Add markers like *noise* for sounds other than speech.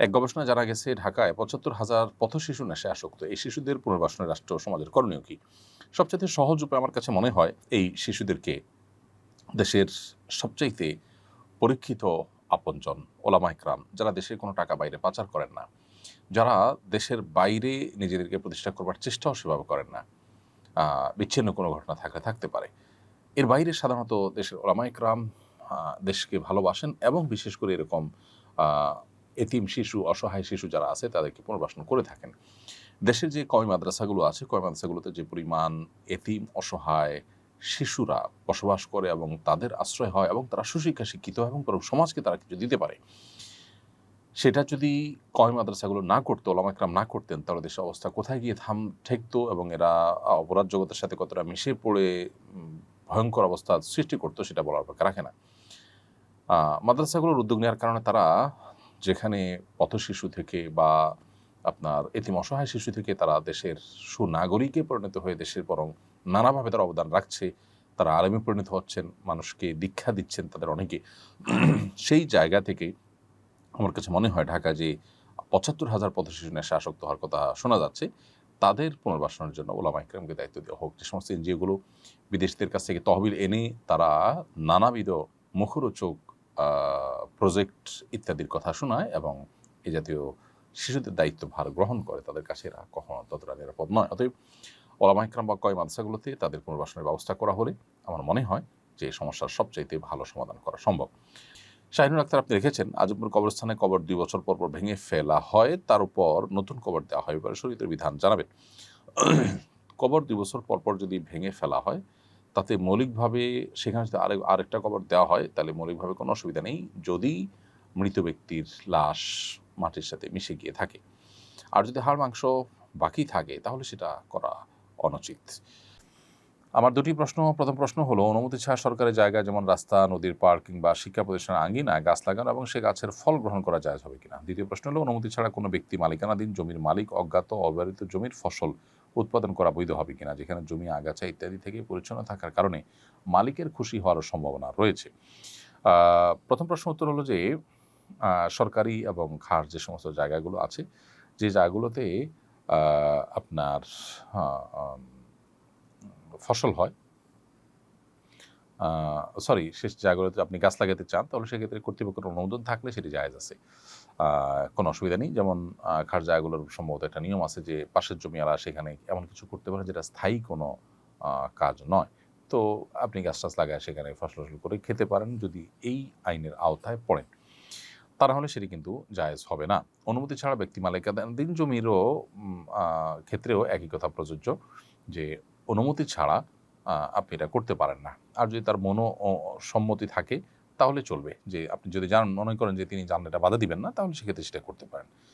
এক গবেষণায় জানা গেছে, ঢাকায় পঁচাত্তর হাজার পথ শিশু নেশায় আসক্ত। এই শিশুদের পুনর্বাসনে রাষ্ট্র সমাজের করণীয় কি? সবচেয়ে সহজ উপায় আমার কাছে মনে হয়, এই শিশুদেরকে দেশের সবচাইতে পরীক্ষিত আপনজন, ওলামা ইকরাম যারা দেশের কোনো টাকা বাইরে পাচার করেন না, যারা দেশের বাইরে নিজেদেরকে প্রতিষ্ঠা করবার চেষ্টাও সেভাবে করেন না বিচ্ছিন্ন কোনো ঘটনা থাকলে থাকতে পারে। এর বাইরে সাধারণত দেশের ওলামা ইকরাম দেশকে ভালোবাসেন এবং বিশেষ করে এরকম এতিম শিশু, অসহায় শিশু যারা আছে, তাদেরকে পুনর্বাসন করে থাকেন। দেশের যে কয় মাদ্রাসাগুলো আছে, কয় মাদ্রাসাগুলোতে যে পরিমাণ এতিম, অসহায় শিশুরা বসবাস করে এবং তাদের আশ্রয় হয় এবং তারা সুশিক্ষা শিক্ষিত হয় এবং সমাজকে তারা কিছু দিতে পারে, সেটা যদি কয় মাদ্রাসাগুলো না করতো ওলামাকরাম না করতেন, তাহলে দেশের অবস্থা কোথায় গিয়ে থাম, ঠেকতো এবং এরা অপরাধ জগতের সাথে কতটা মিশে পড়ে ভয়ঙ্কর অবস্থা সৃষ্টি করতো, সেটা বলার অপেক্ষা রাখে না। মাদ্রাসাগুলোর উদ্যোগ নেওয়ার কারণে তারা যেখানে পথ শিশু থেকে বা আপনার এতিম অসহায় শিশু থেকে তারা দেশের সুনাগরিকে পরিণত হয়ে দেশের বরং নানাভাবে তারা অবদান রাখছে, তারা আলেমে পরিণত হচ্ছেন, মানুষকে দীক্ষা দিচ্ছেন তাদের অনেকে। সেই জায়গা থেকে আমার কাছে মনে হয় ঢাকা যে পঁচাত্তর হাজার পথ শিশু নেশা আসক্ত হওয়ার কথা শোনা যাচ্ছে, তাদের পুনর্বাসনের জন্য ওলামা ইকরামকে দায়িত্ব দেওয়া হোক। যে সমস্ত এনজিওগুলো বিদেশিদের কাছ থেকে তহবিল এনে তারা নানাবিধ মুখরোচক প্রজেক্ট ইত্যাদির কথা শোনায় এবং এই জাতীয় শিশুদের দায়িত্বভার গ্রহণ করে তাদের কাছে এরা কখনো ততটা নিরাপদ নয়। অতএব ওলামা ইকরাম বা কয় মাদ্রাসাগুলোতে তাদের পুনর্বাসনের ব্যবস্থা করা হলে আমার মনে হয় যে সমস্যার সবচাইতে ভালো সমাধান করা সম্ভব। শাহিনুর আক্তার আপনি রেখেছেন আজমপুর কবরস্থানে কবর দুই বছর পর পর ভেঙে ফেলা হয়, তার উপর নতুন কবর দেওয়া হয়। এবারে শরীরের বিধান জানাবেন। *clears throat* কবর দুই বছর পর পর যদি ভেঙে ফেলা হয় তাতে মৌলিকভাবে সেখানে যদি আরেক, আরেকটা কবর দেওয়া হয়, তাহলে মৌলিকভাবে কোনো অসুবিধা নেই যদি মৃত ব্যক্তির লাশ মাটির সাথে মিশে গিয়ে থাকে। আর যদি হাড়, মাংস বাকি থাকে, তাহলে সেটা করা অনুচিত। আমার দুটি প্রশ্ন, প্রথম প্রশ্ন হলো, অনুমতি ছাড়া সরকারের জায়গায় যেমন রাস্তা, নদীর পার্ক কিংবা শিক্ষা প্রতিষ্ঠানের আঙ্গিনায় গাছ লাগানো এবং সে গাছের ফল গ্রহণ করা যায় হবে কিনা? দ্বিতীয় প্রশ্ন হলো, অনুমতি ছাড়া কোনো ব্যক্তি মালিকানাধীন জমির মালিক, অজ্ঞাত অব্যবহৃত জমির ফসল উৎপাদন করা বৈধ হবে কিনা, যেখানে জমি, আগাছা ইত্যাদি থেকে পরিচ্ছন্ন থাকার কারণে মালিকের খুশি হওয়ার সম্ভাবনা রয়েছে। প্রথম প্রশ্ন উত্তর হলো যে সরকারি এবং খাস যে সমস্ত জায়গাগুলো আছে, যে জায়গাগুলোতে আপনার ফসল হয় সরি শেষ জায়গাগুলোতে আপনি গাছ লাগাতে চান, তাহলে সেক্ষেত্রে কর্তৃপক্ষের অনুমোদন থাকলে সেটি জায়েজ আছে। কোনো অসুবিধা নেই। যেমন খাস জায়গাগুলোর সম্ভবত একটা নিয়ম আছে যে পাশের জমি জমিওয়ালা সেখানে এমন কিছু করতে পারে যেটা স্থায়ী কোনো কাজ নয়। তো আপনি গাছ টাছ লাগায় সেখানে ফসল ফসল করে খেতে পারেন যদি এই আইনের আওতায় পড়েন। তা হলে সেটি কিন্তু জায়েজ হবে না। অনুমতি ছাড়া ব্যক্তি মালিকানাধীন জমিরও ক্ষেত্রেও একই কথা প্রযোজ্য যে অনুমতি ছাড়া আপনি এটা করতে পারেন না। আর যদি তার মনো সম্মতি থাকে, তাহলে চলবে। যে আপনি যদি জান, মনে করেন যে তিনি জানলে এটা বাধা দিবেন না, তাহলে সেক্ষেত্রে সেটা করতে পারেন।